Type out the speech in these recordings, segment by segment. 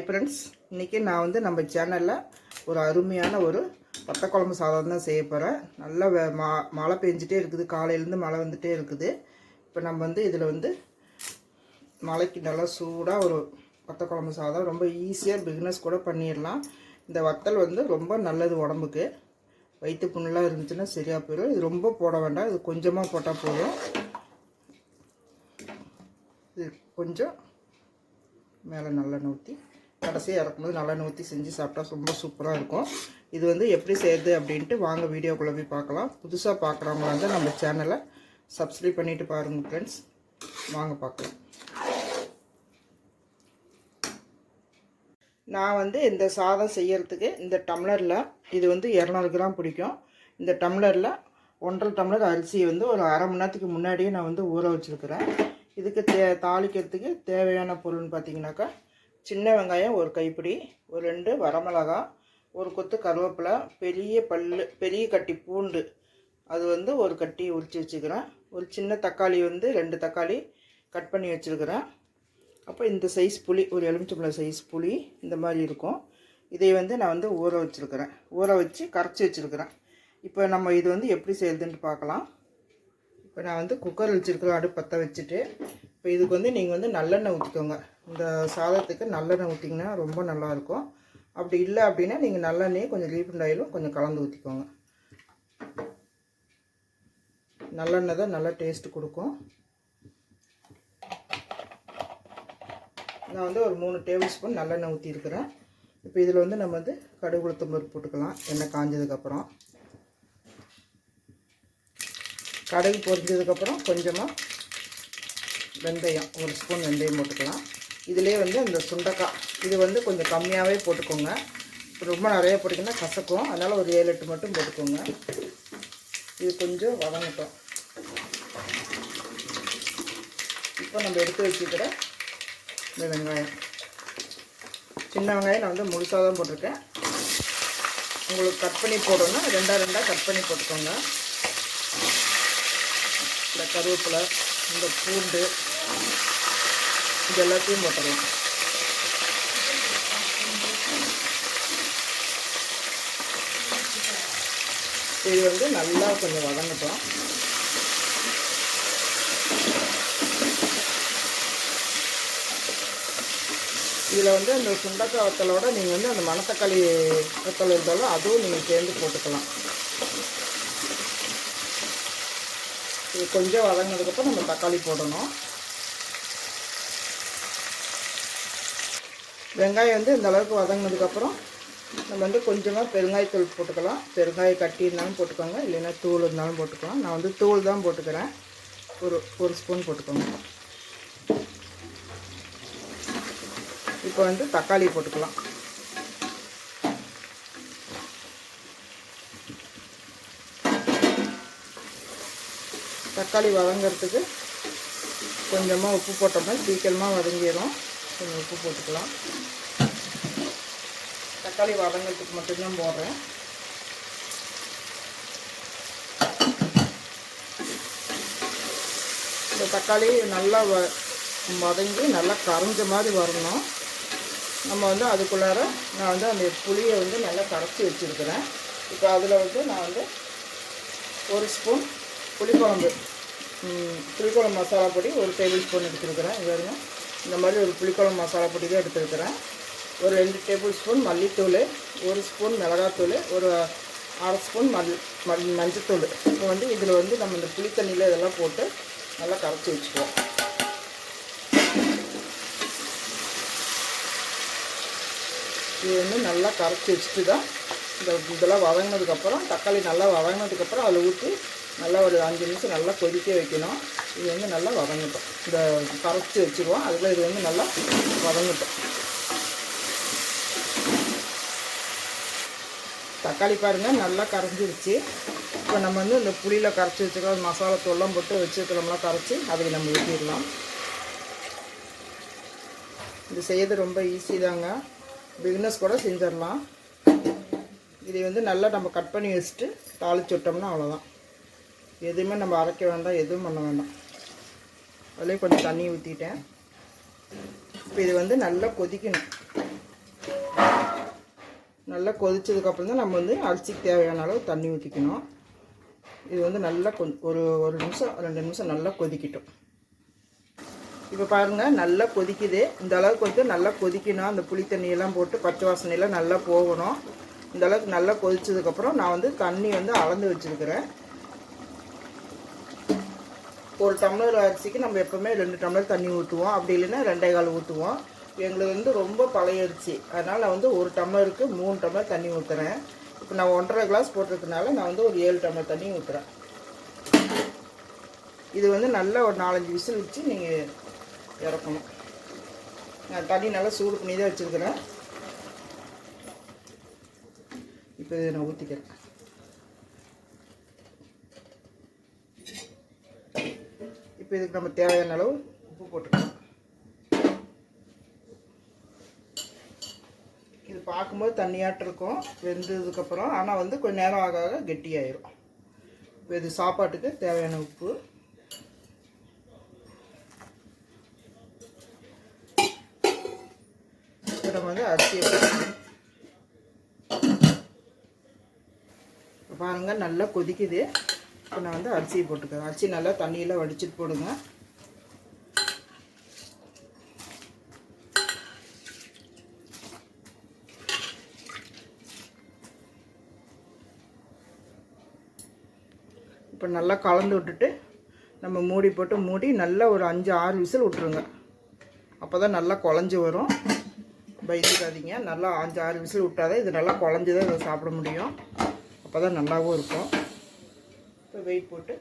Hi friends இன்றைக்கி நான் வந்து நம்ம சேனலில் ஒரு அருமையான ஒரு வத்த குழம்பு சாதம் தான் செய்ய போகிறேன் நல்லா மா மழை பெஞ்சிட்டே இருக்குது. காலையிலேருந்து மழை வந்துகிட்டே இருக்குது. இப்போ நம்ம வந்து இதில் வந்து மழைக்கு நல்லா சூடாக ஒரு வத்த குழம்பு சாதம் ரொம்ப ஈஸியாக பிக்னஸ் கூட பண்ணிடலாம். இந்த வத்தல் வந்து ரொம்ப நல்லது உடம்புக்கு. வயிற்று புண்ணெலாம் இருந்துச்சுன்னா சரியாக போயிடும். இது ரொம்ப போட வேண்டாம். இது கொஞ்சமாக போட்டால் போதும். இது கொஞ்சம் மேலே நல்லெண்ணெய் ஊற்றி கடைசியாக இறக்கும்போது நல்லா நூற்றி செஞ்சு சாப்பிட்டா ரொம்ப சூப்பராக இருக்கும். இது வந்து எப்படி செய்யுது அப்படின்ட்டு வாங்க வீடியோக்குள்ளே போய் பார்க்கலாம். புதுசாக பார்க்குறவங்க வந்து நம்ம சேனலை சப்ஸ்கிரைப் பண்ணிவிட்டு பாருங்கள் ஃப்ரெண்ட்ஸ் வாங்க பார்க்கலாம். நான் வந்து இந்த சாதம் செய்யறதுக்கு இந்த டம்ளரில் இது வந்து இரநூறு கிராம் பிடிக்கும். இந்த டம்ளரில் ஒன்றரை டம்ளர் அரிசியை வந்து ஒரு அரை மணி நேரத்துக்கு முன்னாடியே நான் வந்து ஊற வச்சுருக்கிறேன். இதுக்கு தே தாளிக்கிறதுக்கு தேவையான பொருள்னு பார்த்தீங்கன்னாக்கா சின்ன வெங்காயம் ஒரு கைப்பிடி ஒரு ரெண்டு வரமிளகா ஒரு கொத்து கருவேப்பிலை பெரிய பல்லு பெரிய கட்டி பூண்டு. அது வந்து ஒரு கட்டி உரித்து வச்சுக்கிறேன். ஒரு சின்ன தக்காளி வந்து ரெண்டு தக்காளி கட் பண்ணி வச்சுருக்கிறேன். அப்போ இந்த சைஸ் புளி ஒரு எலுமிச்சம்பழம் சைஸ் புளி இந்த மாதிரி இருக்கும். இதை வந்து நான் வந்து ஊற வச்சுருக்கிறேன். ஊற வச்சு கரைச்சி வச்சுருக்கிறேன். இப்போ நம்ம இது வந்து எப்படி செய்யுதுன்ட்டு பார்க்கலாம். இப்போ நான் வந்து குக்கர் வச்சுருக்கிறேன் அடுப்பு பற்ற வச்சுட்டு இப்போ இதுக்கு வந்து நீங்கள் வந்து நல்லெண்ணெய் ஊற்றிக்கோங்க இந்த சாதத்துக்கு நல்லெண்ணெய் ஊற்றிங்கன்னா ரொம்ப நல்லாயிருக்கும். அப்படி இல்லை அப்படின்னா நீங்கள் நல்லெண்ணெயை கொஞ்சம் ரீஃபண்ட் ஆயிலும் கொஞ்சம் கலந்து ஊற்றிக்கோங்க நல்லெண்ணெய் தான் நல்லா டேஸ்ட்டு கொடுக்கும். நான் வந்து ஒரு மூணு டேபிள் ஸ்பூன் நல்லெண்ணெய் ஊற்றிருக்கிறேன் இப்போ இதில் வந்து நம்ம வந்து கடுகு போட்டுக்கலாம். எண்ணெய் காஞ்சதுக்கப்புறம் கடுகு பொரிஞ்சதுக்கப்புறம் கொஞ்சமாக வெந்தயம் ஒரு ஸ்பூன் வெந்தயம் போட்டுக்கலாம். இதிலே வந்து அந்த சுண்டக்காய் இது வந்து கொஞ்சம் கம்மியாகவே போட்டுக்கோங்க. ரொம்ப நிறைய போட்டிங்கன்னா கசக்கும். அதனால் ஒரு ஏழு எட்டு மட்டும் போட்டுக்கோங்க. இது கொஞ்சம் வதங்கட்டும். இப்போ நம்ம எடுத்து வச்சுக்கிற இந்த வெங்காயம். சின்ன வெங்காயம் நான் வந்து முழுசாக தான் போட்டிருக்கேன். உங்களுக்கு கட் பண்ணி போடணும்னா ரெண்டாக ரெண்டாக கட் பண்ணி போட்டுக்கோங்க. இந்த கருவேப்பிலை இந்த பூண்டு இது எல்லாத்தையும் போட்டுடலாம் இது வந்து நல்லா கொஞ்சம் வதங்கட்டும். இதில் வந்து அந்த சுண்டக்காய் வத்தலோட நீங்கள் வந்து அந்த மணத்தக்காளி வத்தல் இருந்தாலும் அதுவும் நீங்கள் சேர்ந்து போட்டுக்கலாம். இது கொஞ்சம் வதங்கினதுக்கப்புறம் நம்ம தக்காளி போடணும். வெங்காயம் வந்து இந்த அளவுக்கு வதங்கினதுக்கப்புறம் நம்ம வந்து கொஞ்சமாக பெருங்காயத்தூள் போட்டுக்கலாம். பெருங்காயம் கட்டி இருந்தாலும் போட்டுக்கோங்க. இல்லைன்னா தூள் இருந்தாலும் போட்டுக்கலாம். நான் வந்து தூள் தான் போட்டுக்கிறேன். ஒரு ஒரு ஸ்பூன் போட்டுக்கோங்க. இப்போ வந்து தக்காளி போட்டுக்கலாம். தக்காளி வதங்கிறதுக்கு கொஞ்சமாக உப்பு போட்டோம்னா சீக்கிரமாக வதங்கிடும் கொஞ்சம் உப்பு போட்டுக்கலாம். தக்காளி வதங்கிறதுக்கு மட்டும்தான் போடுறேன். இந்த தக்காளி நல்லா வ வதங்கி நல்லா கரைஞ்ச மாதிரி வரணும். நம்ம வந்து அதுக்குள்ளார நான் வந்து அந்த புளியை வந்து நல்லா கரைச்சி வச்சுருக்கிறேன். இப்போ அதில் வந்து நான் வந்து ஒரு ஸ்பூன் புளிக்குழம்பு புளிக்குழம்பு மசாலா பொடி ஒரு டேபிள் ஸ்பூன் எடுத்துருக்குறேன். இது பாருங்க. இந்த மாதிரி ஒரு புளிக்குழம்பு மசாலா பொடி தான் எடுத்துருக்கிறேன். ஒரு ரெண்டு டேபிள் ஸ்பூன் மல்லித்தூள் ஒரு ஸ்பூன் மிளகாத்தூள் ஒரு அரை ஸ்பூன் மல் மல் மஞ்சத்தூள். இப்போ வந்து இதில் வந்து நம்ம இந்த புளி தண்ணியில் இதெல்லாம் போட்டு நல்லா கரைச்சி வச்சுக்குவோம். இது வந்து நல்லா கரைச்சி வச்சுட்டு தான் இந்த இதெல்லாம் வதங்கினதுக்கப்புறம் தக்காளி நல்லா வதங்கினதுக்கப்புறம் அதில் ஊற்றி நல்லா ஒரு அஞ்சு நிமிஷம் நல்லா கொதிக்க வைக்கணும். இது வந்து நல்லா வதங்கட்டும். இந்த கரைச்சி வச்சுருவோம். அதில் இது வந்து நல்லா வதங்கட்டும். தக்காளி பாருங்கள் நல்லா கரைஞ்சிருச்சு. இப்போ நம்ம வந்து இந்த புளியில் கரைச்சி வச்சுருக்க மசாலா தூள்லாம் போட்டு வச்சுருக்கிறோம்லாம் கரைச்சி அதை நம்ம ஊற்றிடலாம் இது செய்யறது ரொம்ப ஈஸி தாங்க. பிகினஸ் கூட செஞ்சிடலாம். இதை வந்து நல்லா நம்ம கட் பண்ணி வச்சுட்டு தாளிச்சு விட்டோம்னா அவ்வளோதான் எதுவுமே நம்ம அரைக்க வேண்டாம் எதுவும் பண்ண வேண்டாம். அதில் கொஞ்சம் தண்ணி ஊற்றிட்டேன் இப்போ இது வந்து நல்லா கொதிக்கணும். நல்லா கொதிச்சதுக்கப்புறம் தான் நம்ம வந்து அரிசிக்கு தேவையான அளவு தண்ணி ஊற்றிக்கணும் இது வந்து நல்லா கொ ஒரு ஒரு நிமிஷம் ரெண்டு நிமிஷம் நல்லா கொதிக்கட்டும். இப்போ பாருங்கள் நல்லா கொதிக்குது. இந்த அளவுக்கு வந்து நல்லா கொதிக்கணும். அந்த புளி தண்ணியெல்லாம் போட்டு பச்சை வாசனையெல்லாம் நல்லா போகணும். இந்த அளவுக்கு நல்லா கொதிச்சதுக்கப்புறம் நான் வந்து தண்ணி வந்து அளந்து வச்சுருக்கிறேன். ஒரு டம்ளர் அரிசிக்கு நம்ம எப்போவுமே ரெண்டு டம்ளர் தண்ணி ஊற்றுவோம் அப்படி இல்லைன்னா ரெண்டே கால் ஊற்றுவோம் எங்களுக்கு வந்து ரொம்ப பழைய அரிசி அதனால் நான் வந்து ஒரு டம்ளருக்கு மூணு டம்ளர் தண்ணி ஊற்றுறேன் இப்போ நான் ஒன்றரை கிளாஸ் போட்டிருக்கனால நான் வந்து ஒரு ஏழு டம்ளர் தண்ணி ஊற்றுறேன் இது வந்து நல்லா ஒரு நாலஞ்சு விசில் வச்சு நீங்கள் இறக்கணும். நான் தண்ணி நல்லா சூடு பண்ணி தான் வச்சுருக்கிறேன். இப்போ இதை நான் ஊற்றிக்கிறேன் இப்போ இதுக்கு நம்ம தேவையான அளவு உப்பு போட்டுக்கலாம். இது பார்க்கும்போது தண்ணியாட்டு இருக்கும் வெந்ததுக்கப்புறம் ஆனால் வந்து கொஞ்சம் நேரம் ஆக ஆக கெட்டியாயிரும். இப்போ இது சாப்பாட்டுக்கு தேவையான உப்பு. இப்போ நம்ம வந்து அரிசியை பாருங்கள் நல்லா கொதிக்குது. இப்போ நான் வந்து அரிசியை போட்டுக்கிறேன். அரிசி நல்லா தண்ணியெல்லாம் வடிச்சிட்டு போடுங்க. இப்போ நல்லா கலந்து விட்டுட்டு நம்ம மூடி போட்டு மூடி நல்லா ஒரு அஞ்சு ஆறு விசில் விட்ருங்க அப்போ தான் நல்லா குழஞ்சி வரும். பயந்துக்காதீங்க. நல்லா அஞ்சு ஆறு விசில் விட்டாதான் இது நல்லா குழஞ்சி தான் இதை சாப்பிட முடியும். அப்போ தான் நல்லாவும் இருக்கும். வெயிட் போட்டு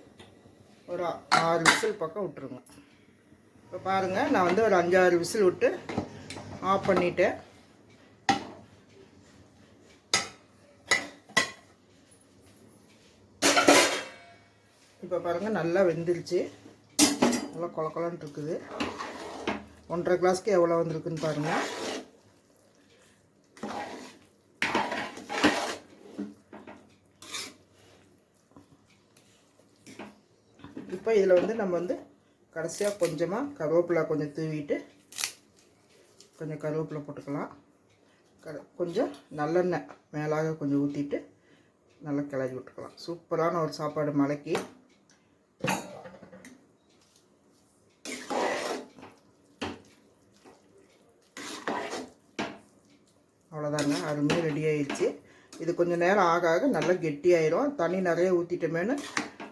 ஒரு ஆறு விசில் பக்கம் விட்டுருங்க. இப்போ பாருங்கள் நான் வந்து ஒரு அஞ்சாறு விசில் விட்டு ஆஃப் பண்ணிட்டேன். இப்போ பாருங்கள் நல்லா வெந்துருச்சு. நல்லா கொல இருக்குது. ஒன்றரை கிளாஸ்க்கு எவ்வளோ வந்திருக்குன்னு பாருங்கள் இதில் வந்து நம்ம வந்து கடைசியாக கொஞ்சமாக கருவேப்பிலை கொஞ்சம் தூவிட்டு கொஞ்சம் கருவேப்பிலை போட்டுக்கலாம். க கொஞ்சம் நல்லெண்ணெய் மேலாக கொஞ்சம் ஊற்றிட்டு நல்லா கிளறி விட்டுக்கலாம். சூப்பரான ஒரு சாப்பாடு மலைக்கு. அவ்வளோதாங்க. அருமையாக ரெடி ஆயிடுச்சு. இது கொஞ்சம் நேரம் ஆக ஆக நல்லா கெட்டியாயிரும். தண்ணி நிறைய ஊற்றிட்டோமேனு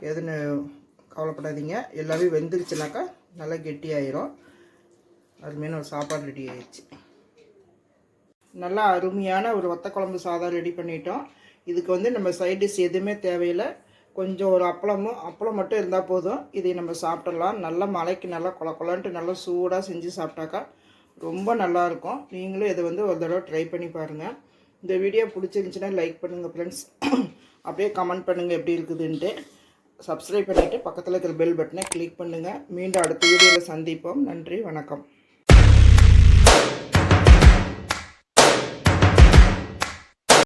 எதுன்னு கவலைப்படாதீங்க. எல்லாமே வெந்துருச்சுனாக்கா நல்லா கெட்டியாயிரும். அருமையான ஒரு சாப்பாடு ரெடி ஆயிடுச்சு நல்லா அருமையான ஒரு வத்த குழம்பு சாதம் ரெடி பண்ணிட்டோம். இதுக்கு வந்து நம்ம சைட் டிஷ் எதுவுமே தேவையில்லை. கொஞ்சம் ஒரு அப்பளமும் அப்பளம் மட்டும் இருந்தால் போதும். இதை நம்ம சாப்பிடலாம். நல்லா மலைக்கு நல்லா கொல கொலன்ட்டு நல்லா சூடாக செஞ்சு சாப்பிட்டாக்கா ரொம்ப நல்லாயிருக்கும் நீங்களும் இதை வந்து ஒரு தடவை ட்ரை பண்ணி பாருங்கள் இந்த வீடியோ பிடிச்சிருந்துச்சின்னா லைக் பண்ணுங்கள் ஃப்ரெண்ட்ஸ் அப்படியே கமெண்ட் பண்ணுங்கள் எப்படி இருக்குதுன்ட்டு. சப்ஸ்கிரைப் பண்ணிவிட்டு பக்கத்தில் இருக்கிற பெல் பட்டனை கிளிக் பண்ணுங்கள் மீண்டும் அடுத்த வீடியோவில் சந்திப்போம். நன்றி வணக்கம்.